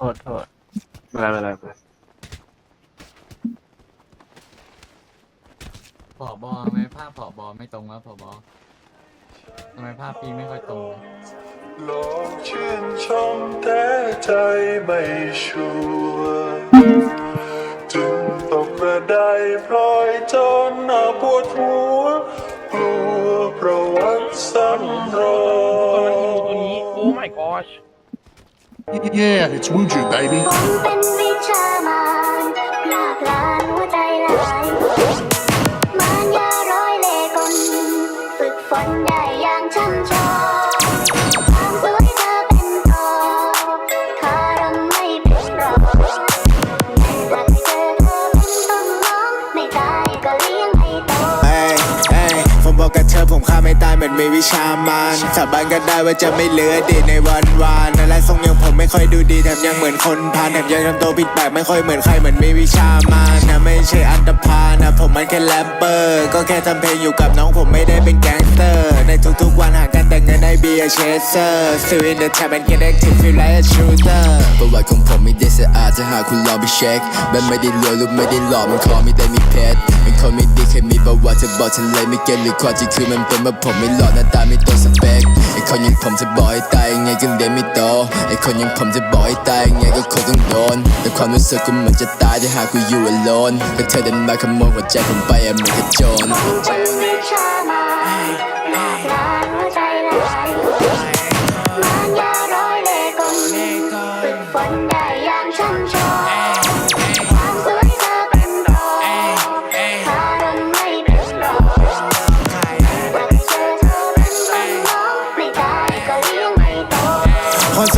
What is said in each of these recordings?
ทษโทษไม่เป็นไรไม่เป็นไรไม่เป็นไรผอบอทำไมภาพผอบอไม่ตรงวะผอบอทำไมภาพปีไม่ค่อยตรงวะลองชื่นชมแต่ใจไม่ชัวร์จึงตกกระไดพลอยจนหน้าปวดหัว กลัวประวัติซ้ำรอยโอ้ my gosh Yeah, it's Wuju, baby. ผมเป็นวิชามารหลากหลานหัวใจหลายมารยาร้อยเล่ห์กลฝึกฝนได้อย่างช่ำชอง อกกับเธอผมฆ่าไม่ตายเหมือนมีวิชามานสาบานก็ได้ว่าจะไม่เหลือดีในวันวานอะไรทรงย่างผมไม่ค่อยดูดีแถมยังเหมือนคนพาลแถมยังทำตัวผิดแปลกไม่ค่อยเหมือนใครเหมือนมีวิชามานนะไม่ใช่อันตพาลนะผมมันแค่แรปเปอร์ก็แค่ทำเพลงอยู่กับน้องผมไม่ได้เป็นแก๊งสเตอร์ ในทุกๆวันหากันแต่เงินให้เบียร์เชสเซอร์ still in the trap and get active feel like a shooter ประวัติของผม สะอาดถ้าหาคุณลองไปเช็คแบบไม่ได้รวยหรือไม่ได้หล่อมันขอไม่ได้มีเพชรเป็นคนไม่ดีเคยมีประวัติจะบอกฉันเลยไม่เก็ตหรือความจริงคือมันเป็นว่าผมไม่หล่อหน้าตาไม่ตรงสเปคไอ้คนยังผมจะบอกให้ตายยังไงก็เรียนไม่โตไอ้คนยังผมจะบอกให้ตายยังไงก็คงต้องโดนแต่ความรู้สึกกูเหมือนจะตายถ้าหากกูอยู่ alone ก็เธอเดินมาขโมยหัวใจผมไปอะเหมือนกับโจร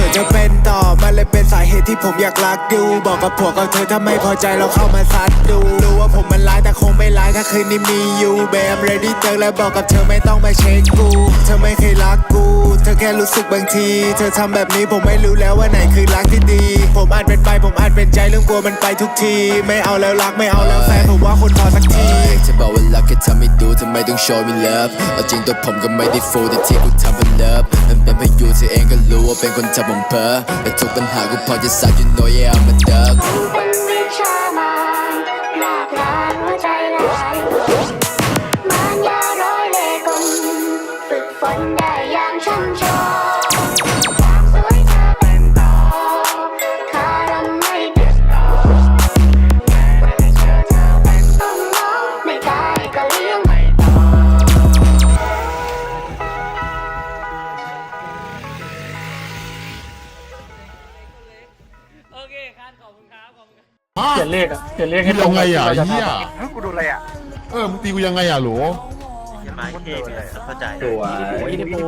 คนสวยจะเป็นต่อ มันเลยเป็นสาเหตุที่ผมอยากรักดูบอกกับผัวกับเธอถ้าไม่พอใจเราเข้ามาซัดดูรู้ว่าผมมันร้ายแต่คงไม่ร้ายถ้าคืนนี้มีอยู่เบมเรดี้เจอและบอกกับเธอไม่ต้องมาเช็คกู เธอไม่เคยรักกู อแค่รู้สึกบางที เธอทำแบบนี้ผมไม่รู้แล้วว่าไหนคือรักที่ดี ผมอาจเป็นไปผมอาจเป็นใจเรื่องกลัวมันไปทุกที ไม่เอาแล้วรักไม่เอาแล้วแฟนผมว่าคนพอสักทีจะบอกว่ารักแค่ทำให้ดูทำไมต้องโชว์มีเลิฟเอาจริงตัวผมก็ไม่ได้ฟูแต่ที่กูทำเป็นเลิฟมันเป็นพายุเธอเองก็รู้ว่าเป็นคนทำผมเพ้อแต่ทุกปัญหากูพอจะสัก you know yeah I'm a dog เคคันขอบคุณครับขอบคุณครับเปลี่ยนเลขอะเปลี่ยนเลขให้ตรยังงไงกับอะที่เราจะเฮียทำกูดูอะไรอะเออมึงตีกูยังไงอะหลวไม้เท่เลยเข้าใจ สวย โอ้ยดิปู